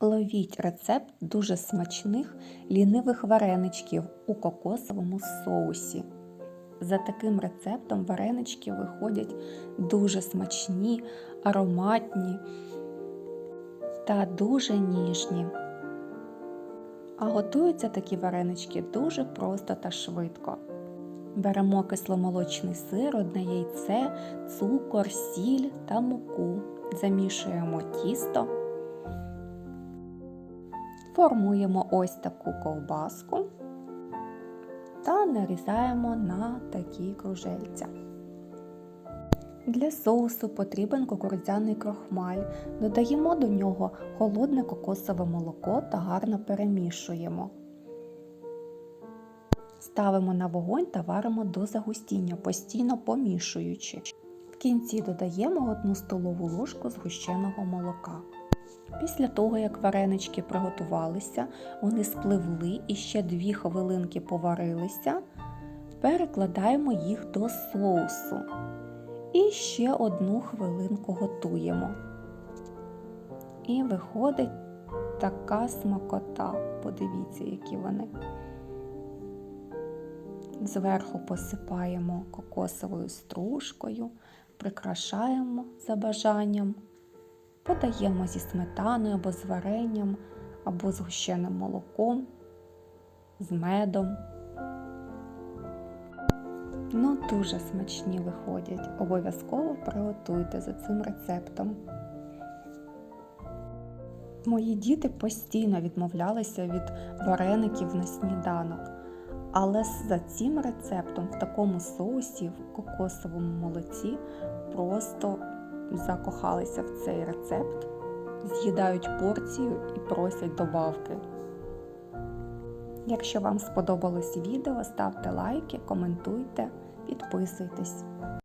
Ловіть рецепт дуже смачних лінивих вареничків у кокосовому соусі. За таким рецептом варенички виходять дуже смачні, ароматні та дуже ніжні. А готуються такі варенички дуже просто та швидко. Беремо кисломолочний сир, одне яйце, цукор, сіль та муку. Замішуємо тісто. Формуємо ось таку ковбаску та нарізаємо на такі кружельця. Для соусу потрібен кукурудзяний крохмаль. Додаємо до нього холодне кокосове молоко та гарно перемішуємо. Ставимо на вогонь та варимо до загустіння, постійно помішуючи. В кінці додаємо 1 столову ложку згущеного молока. Після того, як варенички приготувалися, вони спливли і ще 2 хвилинки поварилися, перекладаємо їх до соусу. І ще одну хвилинку готуємо. І виходить така смакота. Подивіться, які вони. Зверху посипаємо кокосовою стружкою, прикрашаємо за бажанням, подаємо зі сметаною або з варенням, або з гущеним молоком, з медом. Ну, дуже смачні виходять. Обов'язково приготуйте за цим рецептом. Мої діти постійно відмовлялися від вареників на сніданок. Але за цим рецептом в такому соусі, в кокосовому молоці, просто закохалися в цей рецепт, з'їдають порцію і просять добавки. Якщо вам сподобалось відео, ставте лайки, коментуйте, підписуйтесь.